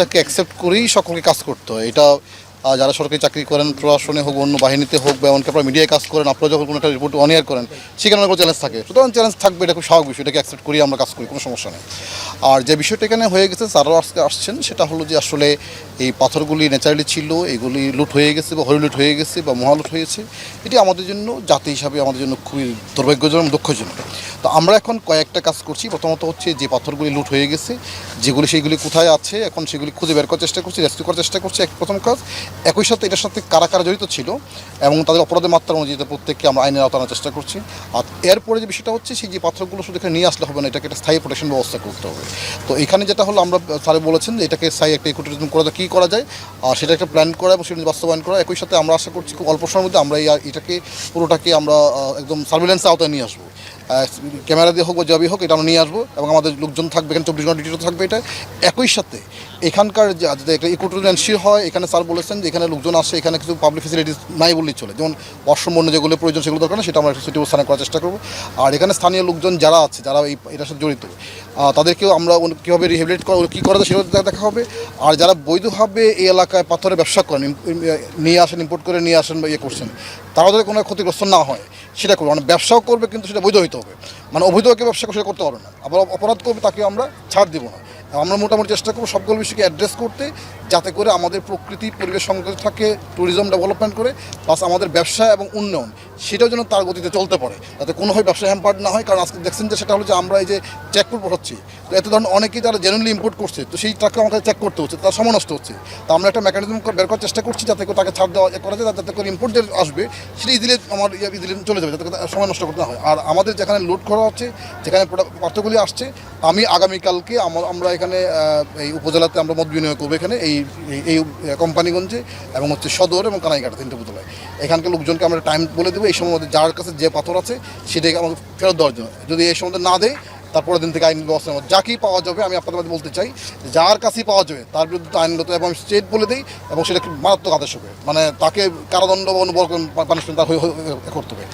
তাকে অ্যাকসেপ্ট করেই সকলকে কাজ করতে হয়। এটা যারা সরকারি চাকরি করেন, প্রশাসনে হোক, অন্য বাহিনীতে হোক, বা এমনকি আপনারা মিডিয়ায় কাজ করেন, আপনারা যখন কোনো একটা রিপোর্ট অনিয়ার করেন, সেখানে কোনো চ্যালেঞ্জ থাকে। সুতরাং চ্যালেঞ্জ থাকবে, এটা খুব স্বাভাবিক বিষয়, এটাকে অ্যাকসেপ্ট করি আমরা কাজ করি, কোনো সমস্যা নেই। আর যে বিষয়টা এখানে হয়ে গেছে, স্যারও আজকে আসছেন, সেটা হলো যে আসলে এই পাথরগুলি ন্যাচারালি ছিল, এগুলি লুট হয়ে গেছে বা হরিলুট হয়ে গেছে বা মহালুট হয়েছে, এটি আমাদের জন্য, জাতি হিসাবে আমাদের জন্য খুবই দুর্ভাগ্যজনক দুঃখজনক। তো আমরা এখন কয়েকটা কাজ করছি, প্রথমত হচ্ছে যে পাথরগুলি লুট হয়ে গেছে, যেগুলি সেইগুলি কোথায় আছে, এখন সেগুলি খুঁজে বের করার চেষ্টা করছি, রেস্কিউ করার চেষ্টা করছি, এক প্রথম কাজ, একই সাথে এটার সাথে কারা কারা জড়িত ছিল এবং তাদের অপরাধের মাত্রা অনুযায়ী প্রত্যেককে আমরা আইনের আওতায় চেষ্টা করছি। আর এরপরে যে বিষয়টা হচ্ছে, সেই যে পাথরগুলো শুধু এখানে নিয়ে আসলে হবে না, এটাকে একটা স্থায়ী প্রোটেকশন ব্যবস্থা করতে হবে। তো এখানে যেটা হলো, আমরা, স্যারে বলেছেন যে এটাকে সাই একটা ইকোটুরিজম করা কী করা যায়? আর সেটা একটা প্ল্যান করা এবং সেটা বাস্তবায়ন করা। একই সাথে আমরা আশা করছি খুব অল্প সময়ের মধ্যে আমরা এই এটাকে, পুরোটাকে আমরা একদম সার্ভিলেন্সের আওতায় নিয়ে আসব। ক্যামেরা দিয়ে হোক বা জবই হোক, এটা আমরা নিয়ে আসব এবং আমাদের লোকজন থাকবে, এখানে চব্বিশ ঘণ্টা ডিউটি থাকবে এটা। একই সাথে এখানকার যাতে একটা ইকোটুরিজম হয়, এখানে স্যার বলেছেন যে এখানে লোকজন আসে, এখানে কিছু পাবলিক ফেসিলিটিস নাই বললেই চলে। যেমন ওয়াশরুম অন্য যেগুলো প্রয়োজন সেগুলো দরকার না, সেটা আমরা সুইটেবল স্থানে করার চেষ্টা করব। আর এখানে স্থানীয় লোকজন যারা আছে, যারা এই, এটার সাথে জড়িত তাদেরকেও আমরা কীভাবে রিহেবিলিট করা কী করা সেটাও দেখা- হবে। আর যারা বৈধভাবে এই এলাকায় পাথরের ব্যবসা করেন নিয়ে আসেন ইম্পোর্ট করে নিয়ে আসেন বা ইয়ে করছেন, তারা যাতে কোনো ক্ষতিগ্রস্ত না হয়, সেটা করবে। মানে ব্যবসাও করবে, কিন্তু সেটা বৈধ হইতে হবে। মানে অবৈধকে ব্যবসা সেটা করতে পারবে না। আবার অপরাধ করবে, তাকে আমরা ছাড় দেবো না। আমরা মোটামুটি চেষ্টা করব সবগুলো বিষয়কে অ্যাড্রেস করতে, যাতে করে আমাদের প্রকৃতি, পরিবেশ সংকট থাকে ট্যুরিজম ডেভেলপমেন্ট করে প্লাস আমাদের ব্যবসা এবং উন্নয়ন, সেটাও যেন তার গতিতে চলতে পারে, যাতে কোনোভাবে ব্যবসা হ্যাম্পার্ড না হয়, কারণ আজকে দেখছেন যে সেটা হলো যে আমরা এই যে চেক করে পাঠাচ্ছি তো এত ধরনের অনেকেই যারা জেনুইনলি ইম্পোর্ট করছে, তো সেই টাকা আমাকে চেক করতে হচ্ছে, তার সময় নষ্ট হচ্ছে, তো আমরা একটা মেকানিজম বের করার চেষ্টা করছি, যাতে করে তাকে ছাড় দেওয়া করা যায়, যাতে করে ইম্পোর্ট যে আসবে, সেটা ইজিলি আমার ইজিলি চলে যাবে, যাতে সময় নষ্ট করতে হয়, আর আমাদের যেখানে লোড করা হচ্ছে, যেখানে পাত্রগুলি আসছে, আমি আগামীকালকে আমরা এখানে এই উপজেলাতে আমরা মত বিনিয়োগ করব এখানে, এই, এই- এই কোম্পানিগঞ্জে এবং হচ্ছে সদর এবং কানাইঘাটা তিনটে উপজেলায়। এখানকার লোকজনকে আমরা টাইম বলে দেবো, এই সময় যার কাছে যে পাথর আছে, সেটাকে আমাকে ফেরত দেওয়ার জন্য। যদি এই সময় না দেয় তারপরে দিন থেকে আইন ব্যবস্থা নেব। যাকেই পাওয়া যাবে আমি আপনাদের মধ্যে বলতে চাই যার কাছেই পাওয়া যাবে তার বিরুদ্ধে আইনগত এবং আমি স্টেট বলে দিই এবং সেটা মারাত্মক আদেশ হবে। মানে তাকে কারাদণ্ড বা পানিশমেন্ট তার হয়ে- হয়ে- হয়ে করতে হবে।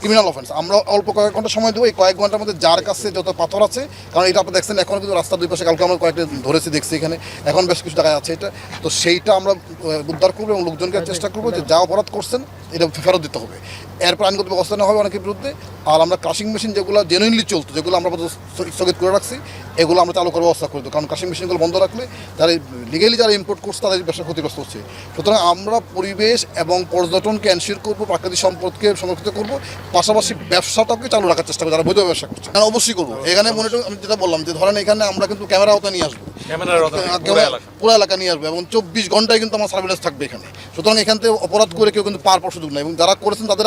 ক্রিমিনাল অফেন্স আমরা অল্প কয়েক ঘণ্টা সময় দেবো এই কয়েক ঘণ্টার মধ্যে যার কাছে যত পাথর আছে কারণ এটা আপনি দেখছেন এখন কিন্তু রাস্তার দুই পাশে কালকে আমরা কয়েকটা ধরেছি দেখছি এখানে। এখন বেশ কিছু টাকা আছে এটা। তো সেইটা আমরা উদ্ধার করব এবং লোকজনকে চেষ্টা করব যে যা অপরাধ করছেন এটা ফেরত দিতে হবে। এরপর আইনগত ব্যবস্থা নেওয়া হবে অনেকের বিরুদ্ধে। আর আমরা ক্রাশিং মেশিন যেগুলো জেনুইনলি চলতো যেগুলো আমরা স্থগিত করে রাখছি। এগুলো আমরা চালু করার ব্যবস্থা করব কারণ কাশিং মেশিনগুলো বন্ধ রাখলে তারা লিগেলি যারা ইম্পোর্ট করছে, তাদের ব্যবসা ক্ষতিগ্রস্ত হচ্ছে। সুতরাং আমরা পরিবেশ এবং পর্যটনকে এনশিওর করব, প্রাকৃতিক সম্পদকে সংরক্ষিত করব, পাশাপাশি ব্যবসাটাকে চালু রাখার চেষ্টা করব, যারা বৈধ ব্যবসা করছে। অবশ্যই করব। এখানে মনে আমি যেটা বললাম যে, ধরেন এখানে আমরা কিন্তু ক্যামেরা আওতায় নিয়ে আসব। পুরো এলাকা। নিয়ে আসবে এবং চব্বিশ ঘন্টায় কিন্তু আমার সার্ভিলেন্স থাকবে এখানে। সুতরাং এখান থেকে অপরাধ করে কেউ কিন্তু পার পাওয়ার সুযোগ নেই। এবং যারা করেছেন তাদের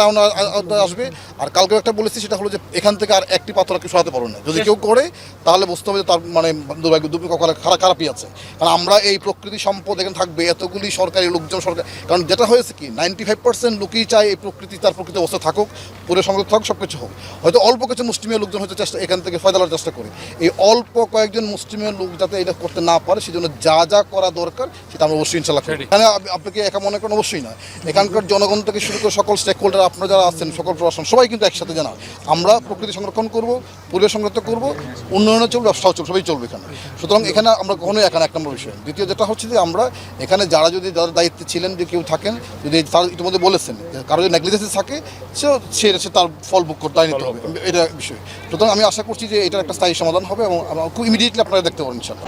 আসবে। আর কালকে একটা বলেছি সেটা হলো যে এখান থেকে আর একটি পাথর আর সরাতে পারবে না। যদি কেউ করে তাহলে বুঝতে হবে যে তার মানে দুর্ভাগ্য দুর্ভাগ্য খারাপ খারাপই আছে। কারণ আমরা এই প্রকৃতি সম্পদ এখানে থাকবে এতগুলি সরকারি লোকজন সরকার কারণ যেটা হয়েছে কি নাইনটি ফাইভ পার্সেন্ট লোকই চায় এই প্রকৃতি তার প্রকৃতি অবস্থা থাকুক পুরো সংরক্ষিত থাকুক সব কিছু হোক। হয়তো অল্প কিছু মুসলিমের লোকজন হয়তো চেষ্টা এখান থেকে ফয়দালার চেষ্টা করে। এই অল্প কয়েকজন মুসলিমের লোক যাতে এটা করতে না পারে সেজন্য যা যা করা দরকার সেটা আমরা অবশ্যই ইনশাল্লাহ করি। এখানে আপনাকে একা মনে করেন অবশ্যই না এখানকার জনগণ থেকে শুরু করে সকল স্টেক হোল্ডার আপনারা যারা আছেন সকল প্রশাসন সবাই কিন্তু একসাথে জানা আমরা প্রকৃতি সংরক্ষণ করব পরিবেশ সংরক্ষণ করব উন্নয়নে চলবে ব্যবসাও চলবে সবাই চলবে এখানে। সুতরাং এখানে আমরা কখনোই এখানে এক নম্বর বিষয়। দ্বিতীয় যেটা হচ্ছে যে আমরা এখানে যারা যদি যাদের দায়িত্বে ছিলেন যে কেউ থাকেন যদি তার ইতিমধ্যে বলেছেন কারও যদি নেগলিজেন্সি থাকে সে সে সে তার ফল বুক করতে নিতে হবে। এটা বিষয়। সুতরাং আমি আশা করছি যে এটার একটা স্থায়ী সমাধান হবে এবং খুব ইমিডিয়েটলি আপনারা দেখতে পারেন ইনশাল্লাহ।